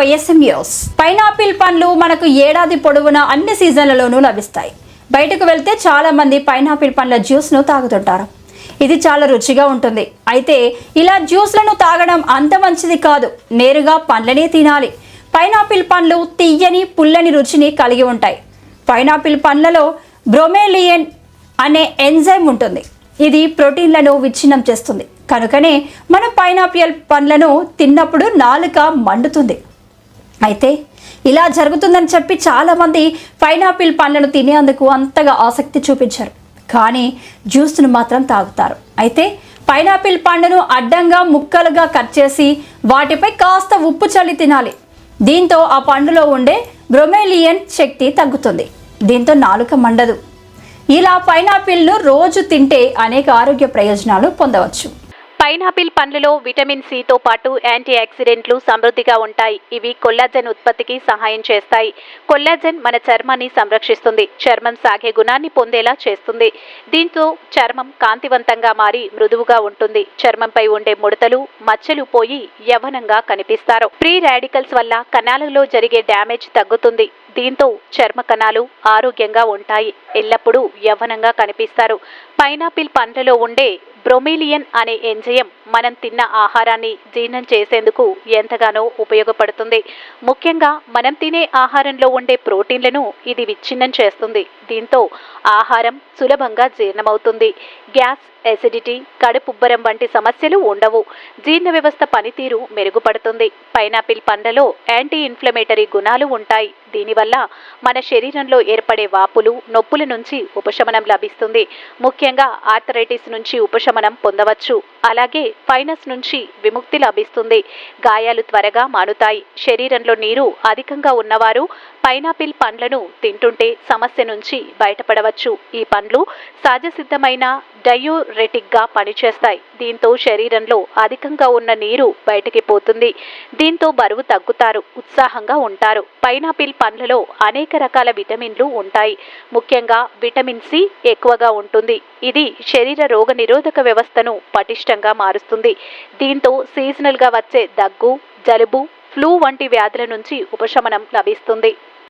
YSM news pineapple పండ్లు మనకు ఏడాది పొడవునా అన్ని సీజన్లలోనూ లభిస్తాయి. బయటకు వెళ్తే చాలా మంది పైనాపిల్ పండ్ల జ్యూస్ను తాగుతుంటారు. ఇది చాలా రుచిగా ఉంటుంది. అయితే ఇలా జ్యూస్లను తాగడం అంత మంచిది కాదు. నేరుగా పండ్లనే తినాలి. పైనాపిల్ పండ్లు తియ్యని పుల్లని రుచిని కలిగి ఉంటాయి. పైనాపిల్ పండ్లలో బ్రోమేలియన్ అనే ఎంజైమ్ ఉంటుంది. ఇది ప్రోటీన్లను విచ్ఛిన్నం చేస్తుంది. కనుకనే మనం పైనాపిల్ పండ్లను తిన్నప్పుడు నాలుక మండుతుంది. అయితే ఇలా జరుగుతుందని చెప్పి చాలామంది పైనాపిల్ పండ్లను తినేందుకు అంతగా ఆసక్తి చూపించారు. కానీ జ్యూస్ను మాత్రం తాగుతారు. అయితే పైనాపిల్ పండును అడ్డంగా ముక్కలుగా కట్ చేసి వాటిపై కాస్త ఉప్పు చల్లి తినాలి. దీంతో ఆ పండులో ఉండే బ్రొమేలియన్ శక్తి తగ్గుతుంది. దీంతో నాలుక మండదు. ఇలా పైనాపిల్ను రోజు తింటే అనేక ఆరోగ్య ప్రయోజనాలు పొందవచ్చు. పైనాపిల్ పండ్లలో విటమిన్ సితో పాటు యాంటీ ఆక్సిడెంట్లు సమృద్ధిగా ఉంటాయి. ఇవి కొల్లాజెన్ ఉత్పత్తికి సహాయం చేస్తాయి. కొల్లాజెన్ మన చర్మాన్ని సంరక్షిస్తుంది. చర్మం సాగే గుణాన్ని పొందేలా చేస్తుంది. దీంతో చర్మం కాంతివంతంగా మారి మృదువుగా ఉంటుంది. చర్మంపై ఉండే ముడతలు మచ్చలు పోయి యవనంగా కనిపిస్తారు. ప్రీ రాడికల్స్ వల్ల కణాలలో జరిగే డ్యామేజ్ తగ్గుతుంది. దీంతో చర్మ కణాలు ఆరోగ్యంగా ఉంటాయి. ఎల్లప్పుడూ యవ్వనంగా కనిపిస్తారు. పైనాపిల్ పండ్లలో ఉండే బ్రొమీలియన్ అనే ఎంజయం మనం తిన్న ఆహారాన్ని జీర్ణం చేసేందుకు ఎంతగానో ఉపయోగపడుతుంది. ముఖ్యంగా మనం తినే ఆహారంలో ఉండే ప్రోటీన్లను ఇది విచ్ఛిన్నం చేస్తుంది. దీంతో ఆహారం సులభంగా జీర్ణమవుతుంది. గ్యాస్ ఎసిడిటీ కడుపుబ్బరం వంటి సమస్యలు ఉండవు. జీర్ణ వ్యవస్థ పనితీరు మెరుగుపడుతుంది. పైనాపిల్ పండ్లలో యాంటీ ఇన్ఫ్లమేటరీ గుణాలు ఉంటాయి. దీనివల్ల మన శరీరంలో ఏర్పడే వాపులు నొప్పుల నుంచి ఉపశమనం లభిస్తుంది. ముఖ్యంగా ఆర్థరైటిస్ నుంచి ఉపశమనం పొందవచ్చు. అలాగే ఫైనస్ నుంచి విముక్తి లభిస్తుంది. గాయాలు త్వరగా మానుతాయి. శరీరంలో నీరు అధికంగా ఉన్నవారు పైనాపిల్ పండ్లను తింటుంటే సమస్య నుంచి బయటపడవచ్చు. ఈ పండ్లు సహజ సిద్ధమైన డయూరెటిక్గా పనిచేస్తాయి. దీంతో శరీరంలో అధికంగా ఉన్న నీరు బయటికి పోతుంది. దీంతో బరువు తగ్గుతారు. ఉత్సాహంగా ఉంటారు. పైనాపిల్ పండ్లలో అనేక రకాల విటమిన్లు ఉంటాయి. ముఖ్యంగా విటమిన్ సి ఎక్కువగా ఉంటుంది. ఇది శరీర రోగ నిరోధక వ్యవస్థను పటిష్టంగా మారుస్తుంది. దీంతో సీజనల్గా వచ్చే దగ్గు జలుబు ఫ్లూ వంటి వ్యాధుల నుంచి ఉపశమనం లభిస్తుంది.